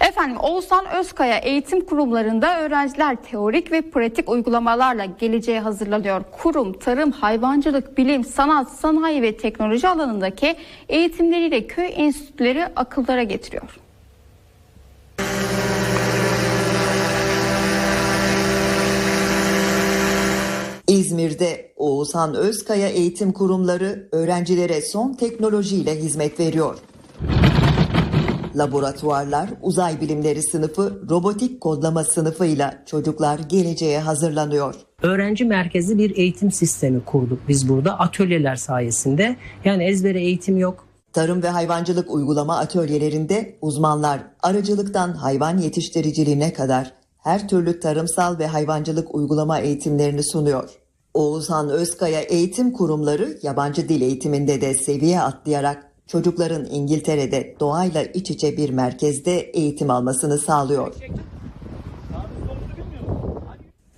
Efendim Oğuzhan Özkaya eğitim kurumlarında öğrenciler teorik ve pratik uygulamalarla geleceğe hazırlanıyor. Kurum, tarım, hayvancılık, bilim, sanat, sanayi ve teknoloji alanındaki eğitimleriyle köy enstitüleri akıllara getiriyor. İzmir'de Oğuzhan Özkaya Eğitim Kurumları öğrencilere son teknolojiyle hizmet veriyor. Laboratuvarlar, uzay bilimleri sınıfı, robotik kodlama sınıfıyla çocuklar geleceğe hazırlanıyor. Öğrenci merkezli bir eğitim sistemi kurduk biz burada atölyeler sayesinde. Yani ezbere eğitim yok. Tarım ve hayvancılık uygulama atölyelerinde uzmanlar arıcılıktan hayvan yetiştiriciliğine kadar her türlü tarımsal ve hayvancılık uygulama eğitimlerini sunuyor. Oğuzhan Özkaya Eğitim Kurumları yabancı dil eğitiminde de seviye atlayarak çocukların İngiltere'de doğayla iç içe bir merkezde eğitim almasını sağlıyor.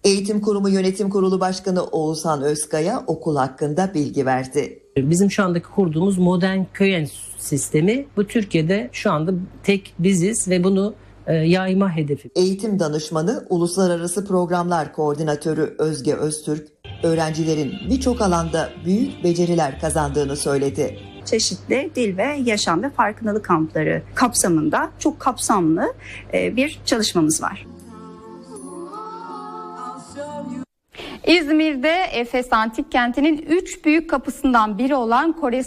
Eğitim Kurumu Yönetim Kurulu Başkanı Oğuzhan Özkaya okul hakkında bilgi verdi. Bizim şu andaki kurduğumuz modern köy enstitüsü sistemi bu Türkiye'de şu anda tek biziz ve bunu e, yayma hedefi. Eğitim danışmanı, uluslararası programlar koordinatörü Özge Öztürk, öğrencilerin birçok alanda büyük beceriler kazandığını söyledi. Çeşitli dil ve yaşam ve farkındalık kampları kapsamında çok kapsamlı e, bir çalışmamız var. İzmir'de Efes Antik Kenti'nin üç büyük kapısından biri olan Kore